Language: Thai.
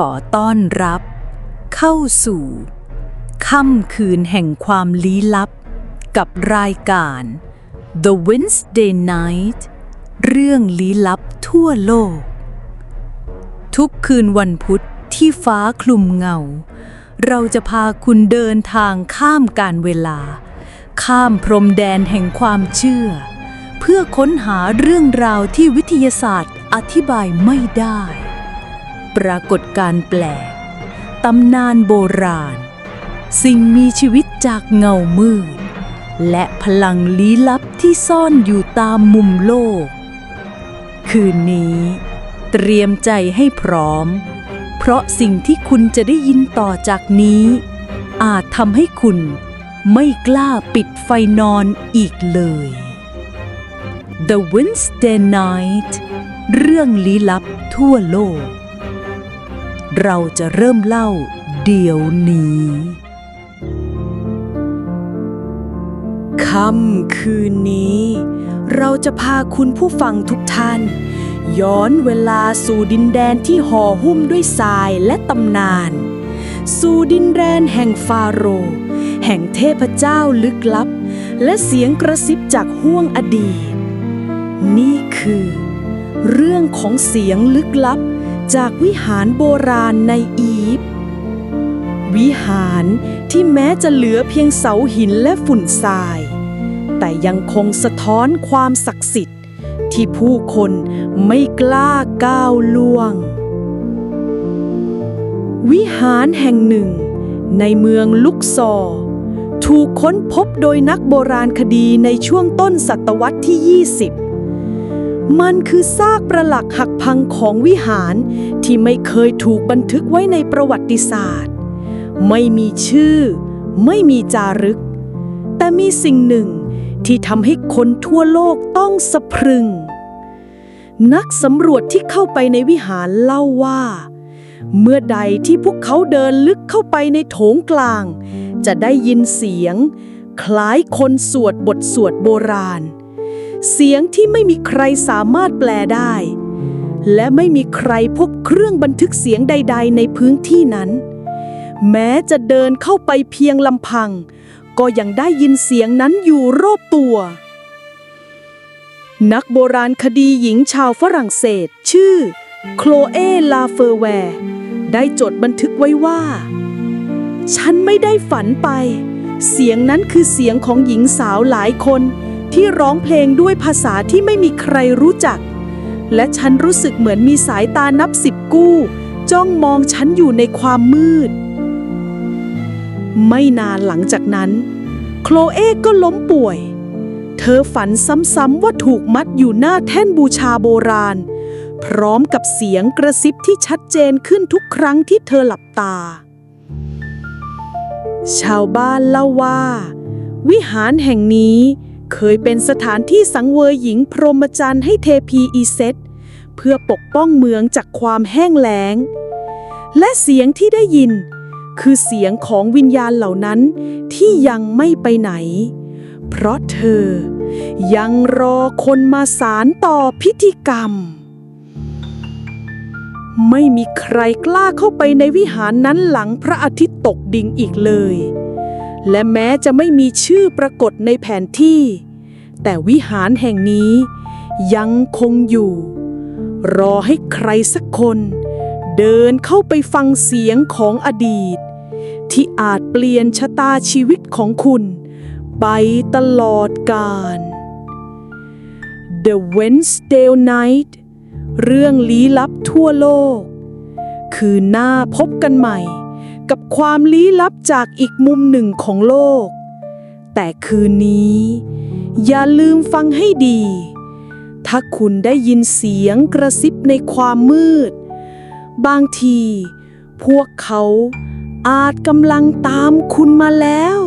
ขอต้อนรับ เข้าสู่ ค่ำคืนแห่งความลี้ลับ กับรายการ The Wednesday Night เรื่องลี้ลับทั่วโลก ทุกคืนวันพุธที่ฟ้าคลุมเงา เราจะพาคุณเดินทางข้ามการเวลา ข้ามพรมแดนแห่งความเชื่อ เพื่อค้นหาเรื่องราวที่วิทยาศาสตร์อธิบายไม่ได้ ปรากฏการแปลกตำนานโบราณ สิ่งมีชีวิตจากเงามืด และพลังลี้ลับที่ซ่อนอยู่ตามมุมโลก คืนนี้ เตรียมใจให้พร้อม เพราะสิ่งที่คุณจะได้ยินต่อจากนี้ อาจทำให้คุณไม่กล้าปิดไฟนอนอีกเลย The Wednesday Night เรื่องลี้ลับทั่วโลก เราจะเริ่มเล่าเดี๋ยวนี้ค่ำคืนนี้ เราจะพาคุณผู้ฟังทุกท่าน ย้อนเวลาสู่ดินแดนที่ห่อหุ้มด้วยทรายและตำนาน สู่ดินแดนแห่งฟาโรห์แห่งเทพเจ้าลึกลับ และเสียงกระซิบจากห้วงอดีต นี่คือ เรื่องของเสียงลึกลับ จากวิหารโบราณในอียิปต์วิหารที่แม้จะเหลือเพียงเสาหินและฝุ่นทราย แต่ยังคงสะท้อนความศักดิ์สิทธิ์ ที่ผู้คนไม่กล้าก้าวล่วง วิหารแห่งหนึ่ง ในเมืองลุกซอร์ถูกค้นพบโดยนักโบราณคดีในช่วงต้นศตวรรษที่ 20 มันคือซากปรักหักหักพังของวิหารที่ไม่เคยถูกบันทึกไว้ในประวัติศาสตร์ ไม่มีชื่อ ไม่มีจารึก แต่มีสิ่งหนึ่งที่ทำให้คนทั่วโลกต้องสะพรึง นักสำรวจที่เข้าไปในวิหารเล่าว่า เมื่อใดที่พวกเขาเดินลึกเข้าไปในโถงกลาง จะได้ยินเสียง คล้ายคนสวดบทสวดโบราณ เสียงที่ไม่มีใครสามารถแปลได้ และไม่มีใครพบเครื่องบันทึกเสียงใด ๆ ในพื้นที่นั้น แม้จะเดินเข้าไปเพียงลำพัง ก็ยังได้ยินเสียงนั้นอยู่รอบตัว นักโบราณคดีหญิงชาวฝรั่งเศส ชื่อ โคลเอลาเฟอร์แวร์ ได้จดบันทึกไว้ว่า ฉันไม่ได้ฝันไป เสียงนั้นคือเสียงของหญิงสาวหลายคน ที่ร้องเพลงด้วยภาษาที่ไม่มีใครรู้จัก และฉันรู้สึกเหมือนมีสายตานับสิบกู้ จ้องมองฉันอยู่ในความมืด ไม่นานหลังจากนั้น โคลเอก็ล้มป่วย เธอฝันซ้ำๆว่าถูกมัดอยู่หน้าแท่นบูชาโบราณ พร้อมกับเสียงกระซิบที่ชัดเจนขึ้นทุกครั้งที่เธอหลับตา ชาวบ้านเล่าว่า วิหารแห่งนี้ เคยเป็นสถานที่สังเวยหญิงพรหมจรรย์ให้เทพีอีเซตเพื่อปกป้องเมืองจากความแห้งแล้ง และเสียงที่ได้ยิน คือเสียงของวิญญาณเหล่านั้นที่ยังไม่ไปไหน เพราะเธอยังรอคนมาสารต่อพิธีกรรม ไม่มีใครกล้าเข้าไปในวิหารนั้นหลังพระอาทิตย์ตกดิ่งอีกเลย และแม้จะไม่มีชื่อปรากฏในแผนที่ แต่วิหารแห่งนี้ยังคงอยู่ รอให้ใครสักคน เดินเข้าไปฟังเสียงของอดีต ที่อาจเปลี่ยนชะตาชีวิตของคุณ ไปตลอดกาล The Wednesday Night เรื่องลี้ลับทั่วโลก คือหน้าพบกันใหม่ กับความลี้ลับจากอีกมุมหนึ่งของโลก แต่คืนนี้ อย่าลืมฟังให้ดี ถ้าคุณได้ยินเสียงกระซิบในความมืด บางที พวกเขาอาจกำลังตามคุณมาแล้ว